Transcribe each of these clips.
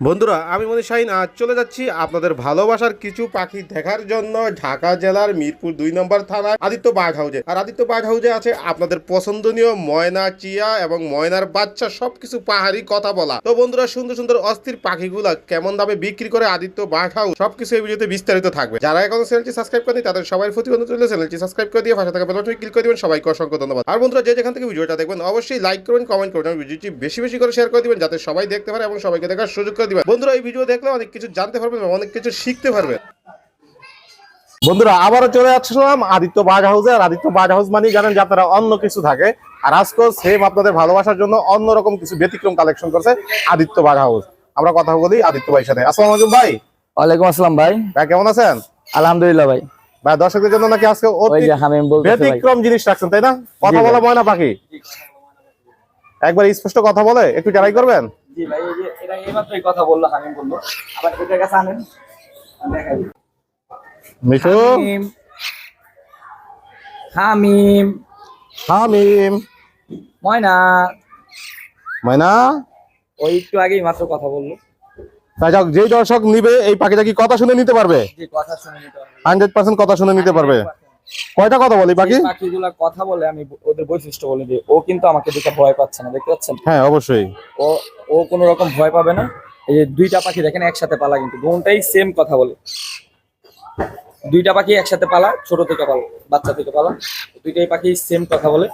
বন্ধুরা, আমি মনে শাহিন, আজ চলে যাচ্ছি আপনাদের ভালোবাসার কিছু পাখি দেখার জন্য ঢাকা জেলার মিরপুর দুই নম্বর থানার আদিত্য বার্ড হাউসে আর আদিত্য বার্ড হাউজে আছে আপনাদের পছন্দনীয় ময়না, চিয়া এবং ময়নার বাচ্চা, সবকিছু পাহাড়ি কথা বলা। তো বন্ধুরা, সুন্দর সুন্দর অস্থির পাখিগুলা কেমন দামে বিক্রি করে আদিত্য বার্ড হাউস সবকিছু এই ভিডিওতে বিস্তারিত থাকবে। যারা এখনও চ্যানেলটি সাবস্ক্রাইব করেনি তাদের সবাই প্রতি চ্যানেলটি সাবস্ক্রাইব করে দিয়ে পাশে থাকা বেল ক্লিক করে দিবেন। সবাইকে অসংখ্য ধন্যবাদ। আর বন্ধুরা, যে যেখান থেকে ভিডিওটা দেখবেন, অবশ্যই লাইক করবেন কমেন্ট করবেন ভিডিওটি বেশি বেশি করে শেয়ার করে দিবেন, যাতে সবাই দেখতে পারে এবং সবাইকে দেখার সুযোগ করে দিবেন। বন্ধুরা এই ভিডিও দেখলে অনেক কিছু জানতে পারবেন অনেক কিছু শিখতে পারবেন। বন্ধুরা আবারও চলে আসলাম আদিত্য বার্ড হাউসে আর আদিত্য বার্ড হাউস মানে জানেন যে আপনারা অন্য কিছু থাকে। আর আজকেও সেম আপনাদের ভালোবাসার জন্য অন্যরকম কিছু ব্যতিক্রম কালেকশন করছে আদিত্য বার্ড হাউস আমরা কথা বলি আদিত্য ভাইয়ের সাথে। আসসালামু আলাইকুম ভাই। ওয়ালাইকুম আসসালাম ভাই। ভাই কেমন আছেন? আলহামদুলিল্লাহ ভাই। ভাই দর্শকদের জন্য নাকি আজকে ব্যতিক্রম জিনিস রাখছেন তাই না? কথা বলা। ময়না পাখি। একবার স্পষ্ট কথা বলে একটু ট্রাই করবেন? জি ভাই এই যে এটা এইমাত্রই কথা বলল হামিম বলল। আবার এটার কাছে আনেন দেখাই মিঠু? হামিম। ময়না। ময়না? ওই একটু আগেই মাত্র কথা বলল। তাই যাক যেই দর্শক নিবে এই পাখিটা কি কথা শুনে নিতে পারবে? শুনে নিতে কথা শুনে নিতে পারবে। কয়টা কথা বলি যে পাখিগুলা কথা বলে আমি ওদের বৈশিষ্ট্য বলে দিই। ও কিন্তু আমাকে দেখে ভয় পাচ্ছে না দেখতে পাচ্ছেন? হ্যাঁ অবশ্যই। ও ও কোনো রকম ভয় পাবে না। এই যে দুইটা পাখি দেখেন একসাথে পালা কিন্তু। দুটাই সেম কথা বলে। দুইটা পাখি একসাথে পালা ছোট থেকে পালা বাচ্চা থেকে পালা। দুইটাই পাখি সেম কথা বলে।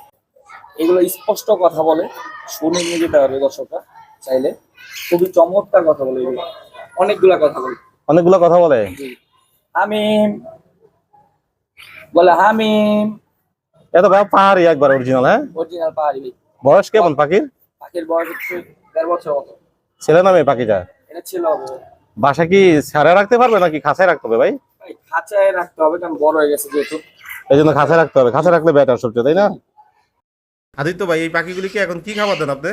এগুলো স্পষ্ট কথা বলে। শুনে নিয়ে যেতে পারবে দর্শকরা চাইলে। খুবই চমৎকার কথা বলে এগুলো। অনেকগুলা কথা বলে। অনেকগুলা কথা বলে? জি। বলে হামিম। এত ভাই পাহাড়ি একবার অরিজিনাল হ্যাঁ? অরিজিনাল পাহাড়ি। ভাই। বয়স কেমন পাখির? পাখির বয়স হচ্ছে দেড় বছর মতো। ছেলে না মেয়ে পাখিটা? এটা ছিল বাসা কি ছাড়া রাখতে পারবে নাকি খাঁচায় রাখতে হবে ভাই? খাঁচায় রাখতে হবে কারণ বড় হয়ে গেছে যেহেতু। এই জন্য খাঁচায় রাখতে হবে। খাঁচায় রাখলে বেটার সবচেয়ে তাই না? আদিত্য ভাই এই পাখিগুলিকে এখন কি খাবার দেন আপনি?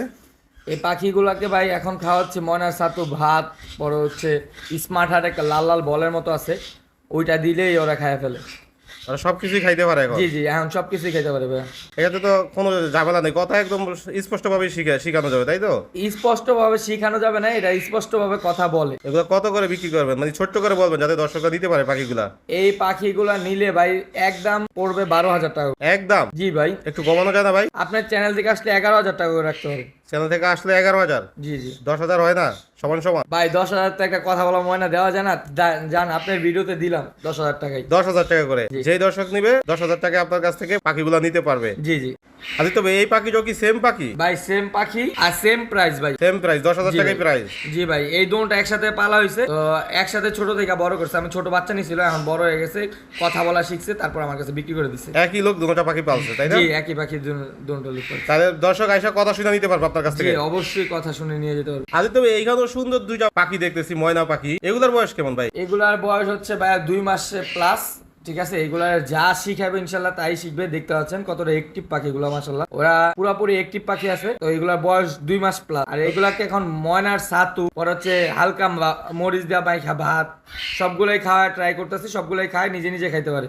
এই পাখিগুলোকে ভাই এখন খাওয়াচ্ছে ময়নার সাতু ভাত বড় হচ্ছে স্মার্ট হার্ট একটা লাল লাল বলের মতো আছে ওইটা দিলেই ওরা খায় ফেলে। ওরা সবকিছুই খাইতে পারে এখন। জি জি এখন সব কিছুই খেতে পারে ভাই এটাতে তো কোনো ঝামেলা নেই। কথা একদম স্পষ্টভাবে শিখে শিখানো যাবে তাই তো? স্পষ্টভাবে শেখানো যাবে না এটা স্পষ্টভাবে কথা বলে। এগুলো কত করে বিক্রি করবেন? মানে ছোট্ট করে বলবেন যাতে দর্শকরা নিতে পারে পাখিগুলা। এই পাখিগুলা নিলে ভাই একদম পড়বে বারো হাজার টাকা একদম? জি ভাই। একটু কমানো যায় না ভাই? আপনার চ্যানেল থেকে আসলে এগারো হাজার টাকা করে রাখতে হবে। চ্যানেল থেকে আসলে এগারো হাজার? জি জি। দশ হাজার হয় না? সমান সমান। ভাই দশ হাজার কথা বলা ময়না দেওয়া যায় না। যান আপনার ভিডিওতে দিলাম দশ হাজার টাকাই। দশ হাজার টাকা করে। যেই দর্শক নিবে দশ হাজার টাকা আপনার কাছ থেকে পাখিগুলা নিতে পারবে। জি জি। ভাই এই কি সেম পাখি? ভাই সেম পাখি আর সেম প্রাইস ভাই। সেম প্রাইস দশ হাজার টাকাই প্রাইস জি ভাই এই দুটো একসাথে পালা হয়েছে তো একসাথে ছোট থেকে বড় করছে। আমি ছোট বাচ্চা নিছিল এখন বড় হয়ে গেছে কথা বলা শিখছে তারপর আমার কাছে বিক্রি করে দিছে। একই লোক দুটা পাখি পালছে তাই না? জি একই পাখি দুটো লিখ করে তাহলে দর্শক আইসা কথা শুনে নিতে পারবে আপনার কাছ থেকে। অবশ্যই কথা শুনে নিয়ে যেতে পারবে। আদিত্য ভাই এইখানেও সুন্দর দুইটা পাখি দেখতেছি, ময়না পাখি। এগুলার বয়স কেমন ভাই? এগুলার বয়স হচ্ছে ভাই দুই মাসে প্লাস ঠিক আছে এগুলার যা শিখাবে ইনশাল্লাহ তাই শিখবে দেখতে পাচ্ছেন কতটা একটিভ পাখি এগুলো মাসাল্লাহ ওরা পুরোপুরি একটিভ পাখি আছে তো এগুলার বয়স দুই মাস প্লাস আর এগুলাকে এখন ময়নার সাতু পর হচ্ছে হালকা মরিচ দেওয়া মাইখা ভাত সবগুলোই খাওয়া ট্রাই করতেছি সবগুলোই খায় নিজে নিজে খাইতে পারে।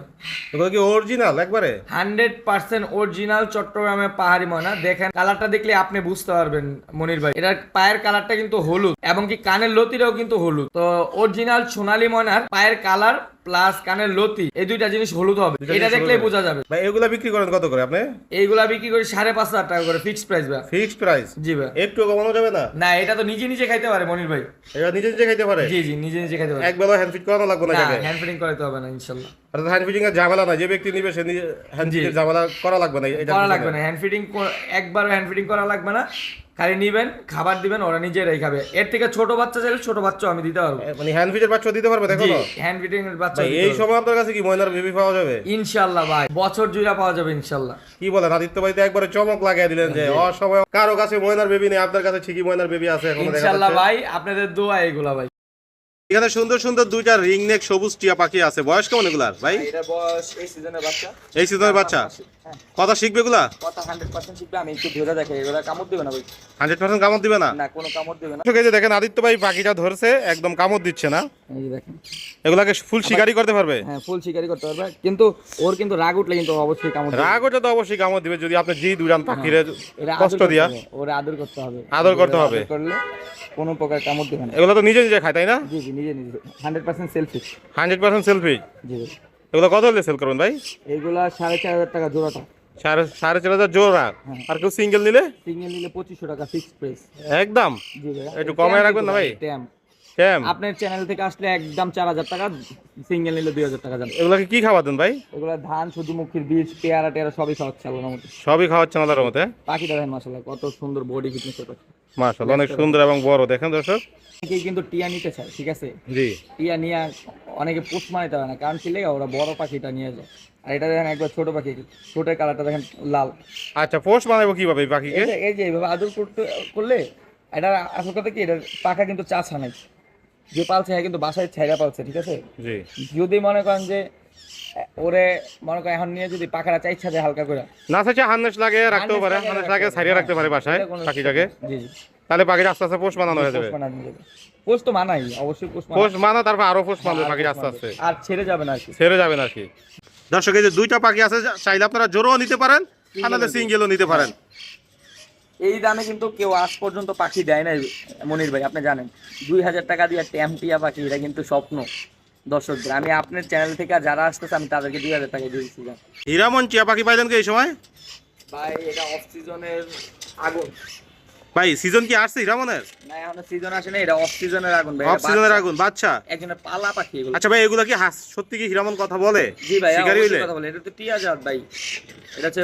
এগুলো কি অরিজিনাল একবারে? হান্ড্রেড পার্সেন্ট অরিজিনাল চট্টগ্রামের পাহাড়ি ময়না। দেখেন কালারটা দেখলে আপনি বুঝতে পারবেন মনির ভাই। এটার পায়ের কালারটা কিন্তু হলুদ এবং কি কানের লতিটাও কিন্তু হলুদ। তো অরিজিনাল সোনালী ময়নার পায়ের কালার প্লাস কানের লতি এই দুইটা জিনিস হলুদ হবে। এটা দেখলেই বোঝা যাবে। ভাই এগুলা বিক্রি করেন কত করে আপনি? এইগুলা বিক্রি করি সাড়ে পাঁচ হাজার টাকা করে ফিক্সড প্রাইস ভাই। ফিক্সড প্রাইস জি ভাই। একটু কমানো যাবে না? না এটা তো নিজে নিজে খাইতে পারে মনির ভাই। এটা নিজে নিজে খাইতে পারে? জি জি নিজে নিজে খাইতে পারে। এক হ্যান্ড ফিট করানো লাগবে না হ্যান্ড ফিটিং করাতে হবে না ইনশাল্লাহ। অর্থাৎ হ্যান্ড ফিটিং এর ঝামেলা না যে ব্যক্তি নিবে সে হ্যান্ড জি। ফিটিং ঝামেলা করা লাগবে না এটা করা লাগবে না। হ্যান্ড ফিটিং একবার হ্যান্ড ফিটিং করা লাগবে না। খালি নিবেন খাবার দিবেন ওরা নিজেরাই খাবে। এর থেকে ছোট বাচ্চা চাইলে ছোট বাচ্চা আমি দিতে পারব। মানে হ্যান্ড ফিডের বাচ্চা দিতে পারবে দেখো হ্যান্ড ফিডিং এর বাচ্চা এই সময় আপনার কাছে কি ময়নার বেবি পাওয়া যাবে? ইনশাআল্লাহ ভাই বছর জুড়ে পাওয়া যাবে ইনশাআল্লাহ। কি বলেন আদিত্য ভাইতে একবারে চমক লাগিয়ে দিলেন যে অসময় কারও কাছে ময়নার বেবি নেই আপনার কাছে ঠিকই ময়নার বেবি আছে এখন যাচ্ছে। ভাই আপনাদের দোয়া এগুলা ভাই। এখানে সুন্দর সুন্দর দুইটা রিং নেক সবুজ টিয়া পাখি আছে। বয়স কেমন এগুলার ভাই? এটা বয়স এই সিজনের বাচ্চা। এই সিজনের বাচ্চা? কথা শিখবে এগুলা? কথা হান্ড্রেড পার্সেন্ট শিখবে আমি একটু ধরে দেখে এগুলা কামড় দিবে না ভাই। হান্ড্রেড পার্সেন্ট কামড় দিবে না? না কোনো কামড় দিবে না। দেখেন আদিত্য ভাই পাখিটা ধরছে একদম কামড় দিচ্ছে না। এই যে দেখেন। এগুলাকে ফুল শিকারি করতে পারবে? হ্যাঁ ফুল শিকারি করতে পারবে। কিন্তু ওর কিন্তু রাগ উঠলে কিন্তু অবশ্যই কামড় রাগ ওটা তো অবশ্যই কামড় দিবে। যদি আপনি জি দুরান পাখিরে কষ্ট দিয়া ওরে আদর করতে হবে। আদর করতে হবে। করলে কোনো প্রকার কামড় দিবে না। এগুলো তো নিজে নিজে খায় তাই না? জি জি নিজে নিজে। Hundred percent selfie hundred percent selfie জি। এগুলো কত হলে সেল করবেন ভাই? চার হাজার টাকা জোড়াটা। সাড়ে সাড়ে চার হাজার জোড়া? হ্যাঁ। আর কেউ সিঙ্গেল নিলে? সিঙ্গেল নিলে পঁচিশশো টাকা ফিক্সড প্রাইস একদম? একটু রাখবেন না ভাই? ট্যাম আপনার চ্যানেল থেকে আসলে একদম চার হাজার টাকা সিঙ্গেল নিলে দুই হাজার টাকা যাবে। এগুলোকে কি খাওয়াতেন ভাই? এগুলো ধান সূর্যমুখীর বীজ পেয়ারা টেয়ারা সবই খাওয়াচ্ছে আল্লাহর মধ্যে সবই খাওয়াচ্ছেন আল্লাহর মতে পাখিটা দেখেন মাসাল্লাহ কত সুন্দর বডি ফিটনেস পাখি। মাশাআল্লাহ অনেক সুন্দর এবং বড় দেখেন দর্শক। অনেকেই কিন্তু টিয়া নিতে চায় ঠিক আছে? জি। টিয়া নিয়ে অনেকে পোষ মানাইতে পারে না কারণ লেগে ওরা বড় পাখিটা নিয়ে যায়। আর এটা দেখেন একবার ছোট পাখি ছোটের কালারটা দেখেন লাল। আচ্ছা পোষ বানাবো কীভাবে এই পাখিকে? এই যে- এই এইভাবে আদর করতে করলে এটা আসল কথা কি এটা পাখা কিন্তু চাষা নাই। যে পালছে হ্যাঁ কিন্তু বাসায় ছাইরা পালছে ঠিক আছে? যদি মনে করেন যে ওরে মনে করেন এখন নিয়ে যদি পাখাটা চাইছা যায় হালকা করে। না চাইছে হান্নেস লাগে রাখতেও পারে। হান্নেস লাগে ছাড়িয়ে রাখতে পারে বাসায় এটা কোনো পাখিটাকে? জি জি। তাহলে পাখিটা আস্তে আস্তে পোষ বানানো হয়ে যাবে। পোষ মানানো তো মানাই অবশ্যই পোষ পোষ মানা তারপর আরও পোষ মানবে পাখিটা আস্তে আস্তে। আর ছেড়ে যাবে না কি। ছেড়ে যাবে আর কি। দর্শক এই যে দুইটা পাখি আছে চাইলে আপনারা জোরও নিতে পারেন আনালে সিঙ্গেলও নিতে পারেন। এই দামে কিন্তু কেউ আজ পর্যন্ত পাখি দেয় না মনির ভাই আপনি জানেন। দুই হাজার টাকা দিয়ে ট্যাম্পিয়া পাখি এটা কিন্তু স্বপ্ন। দর্শকদের আমি আপনার চ্যানেল থেকে যারা আসতেছে আমি তাদেরকে দুই হাজার টাকা দিয়েছি। হীরামন চিয়া পাখি পাইলেন কি এই সময়? ভাই এটা অফ সিজনের আগুন। ভাই সিজন কি আসছে হীরামনের না এখন সিজন আসে না এটা অফ সিজনের আগুন ভাই অফ সিজনের আগুন বাচ্চা। একজনের পালা পাখি এগুলো। আচ্ছা ভাই এগুলা কি হাস- সত্যি কি হীরামন কথা বলে? জি ভাই শিকারি হইলে? কথা বলে। এটা তো টিয়া জাত ভাই। এটা হচ্ছে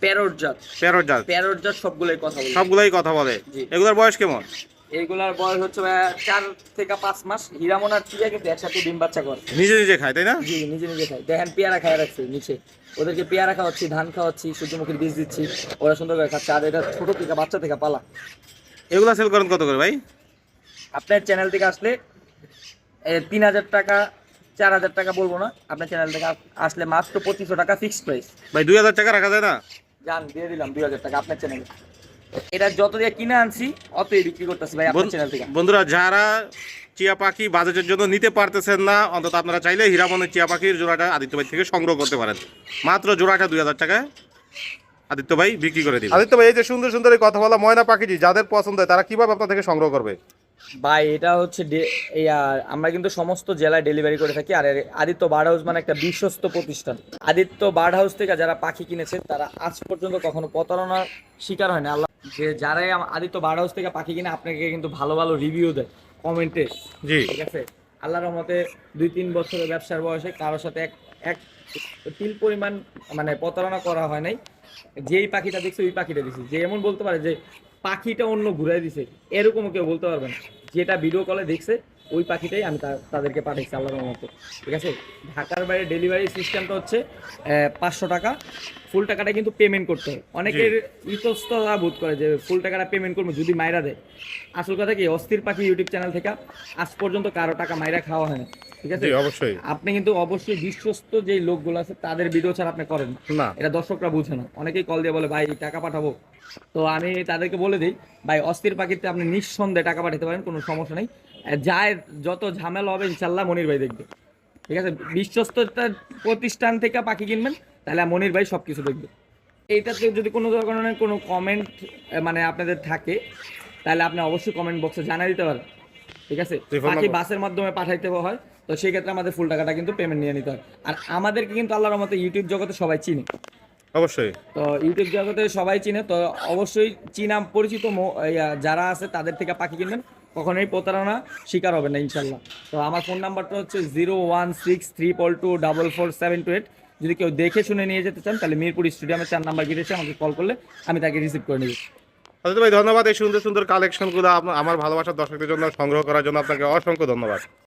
প্যারোট জাত। প্যারট জাত। প্যারোট জাত সবগুলোই কথা বলে। সবগুলাই কথা বলে। এগুলার বয়স কেমন? এগুলার বয়স হচ্ছে চার থেকে পাঁচ মাস। হিরামন আর টিয়া কিন্তু একসাথে ডিম বাচ্চা করে। নিজে নিজে খায় তাই না? জি নিজে নিজে খায়। দেখেন পেয়ারা খায় রাখছে নিচে। ওদেরকে পেয়ারা খাওয়াচ্ছি ধান খাওয়াচ্ছি সূর্যমুখীর বীজ দিচ্ছি। ওরা সুন্দর করে খাচ্ছে। আর এটা ছোটো থেকে বাচ্চা থেকে পালা। এগুলো সেল করেন কত করে ভাই? আপনার চ্যানেল থেকে আসলে তিন হাজার টাকা চার হাজার টাকা বলব না। আপনার চ্যানেল থেকে আস- আসলে মাত্র পঁচিশশো টাকা ফিক্সড প্রাইস ভাই দুই হাজার টাকা রাখা যায় না? যান দিয়ে দিলাম দুই হাজার টাকা আপনার চ্যানেলে এটা যত দিয়ে কিনে আনছি অতই বিক্রি করতেছি ভাই আপনার চ্যানেল থেকে। বন্ধুরা যারা চিয়া পাখি বাজেটের জন্য নিতে পারতেছেন না। অন্তত আপনারা চাইলে হীরামনের চিয়া পাখির জোড়াটা আদিত্য ভাই থেকে সংগ্রহ করতে পারেন। মাত্র জোড়াটা দুই হাজার টাকায় আদিত্য ভাই বিক্রি করে দিবেন আদিত্য ভাই এই যে সুন্দর সুন্দর এই কথা বলা ময়না পাখিটি যাদের পছন্দ হয় তারা কীভাবে আপনার থেকে সংগ্রহ করবে? ভাই এটা হচ্ছে আমরা কিন্তু সমস্ত জেলায় ডেলিভারি করে থাকি। আর আদিত্য বার্ড হাউস মানে একটা বিশ্বস্ত প্রতিষ্ঠান। আদিত্য বার্ড হাউস থেকে যারা পাখি কিনেছে তারা আজ পর্যন্ত কখনো প্রতারণার শিকার হয় না। আল্লাহ যে যারাই আদিত্য বার্ড হাউস থেকে পাখি কিনে আপনাকে কিন্তু ভালো ভালো রিভিউ দেয়। কমেন্টে। জি। ঠিক আছে? আল্লাহর রহমতে দুই তিন বছরের ব্যবসার বয়সে কারোর সাথে এক এক তিল পরিমাণ মানে প্রতারণা করা হয় নাই। যেই পাখিটা দেখছে ওই পাখিটা দিছি যে এমন বলতে পারে যে পাখিটা অন্য ঘুরাই দিছে। এরকমও কেউ বলতে পারবেন না। যেটা ভিডিও কলে দেখছে ওই পাখিটাই আমি তাদেরকে পাঠিয়েছি আল্লাহর রহমতে। ঠিক আছে? ঢাকার বাইরে ডেলিভারি সিস্টেমটা হচ্ছে পাঁচশো টাকা। ফুল টাকাটা কিন্তু পেমেন্ট করতে হয়। অনেকের ইতস্ততা বোধ করে যে ফুল টাকাটা পেমেন্ট করব যদি মাইরা দেয়। আসল কথা কি অস্থির পাখি ইউটিউব চ্যানেল থেকে আজ পর্যন্ত কারও টাকা মাইরা খাওয়া হয় না। ঠিক আছে? অবশ্যই। আপনি কিন্তু অবশ্যই বিশ্বস্ত যে লোকগুলো আছে তাদের ভিডিও ছাড়া আপনি করেন। না। এটা দর্শকরা বুঝে না। অনেকেই কল দিয়ে বলে ভাই টাকা পাঠাবো। তো আমি তাদেরকে বলে দিই ভাই অস্থির পাখিতে আপনি নিঃসন্দেহে টাকা পাঠাতে পারেন কোনো সমস্যা নেই। যায় যত ঝামেলা হবে ইনশাল্লাহ মনির ভাই দেখবে। ঠিক আছে? বিশ্বস্ততা প্রতিষ্ঠান থেকে পাখি কিনবেন তাহলে মনির ভাই সব কিছু দেখবে। এইটাতে যদি কোনো ধরনের কোনো কমেন্ট মানে আপনাদের থাকে তাহলে আপনি অবশ্যই কমেন্ট বক্সে জানিয়ে দিতে পারেন। ঠিক আছে? পাখি বাসের মাধ্যমে পাঠাইতে হয় তো সেই ক্ষেত্রে আমাদের ফুল টাকাটা কিন্তু পেমেন্ট নিয়ে নিতে হয়। আর আমাদেরকে কিন্তু আল্লাহর মতো ইউটিউব জগতে সবাই চিনে। অবশ্যই। তো ইউটিউব জগতে সবাই চিনে তো অবশ্যই চীনা পরিচিত যারা আছে তাদের থেকে পাখি কিনবেন। কখনোই প্রতারণা শিকার হবে না, ইনশাল্লাহ। তো আমার ফোন নাম্বারটা হচ্ছে zero one six three two double four seven two eight. যদি কেউ দেখে শুনে নিয়ে যেতে চান, তাহলে মিরপুর স্টেডিয়ামের চার নাম্বার গিয়ে এসে আমাকে কল করলে আমি তাকে রিসিভ করে নেব। আদিত্য ভাই, ধন্যবাদ এই সুন্দর সুন্দর কালেকশনগুলো আমার ভালোবাসার দর্শকদের জন্য সংগ্রহ করার জন্য আপনাকে অসংখ্য ধন্যবাদ।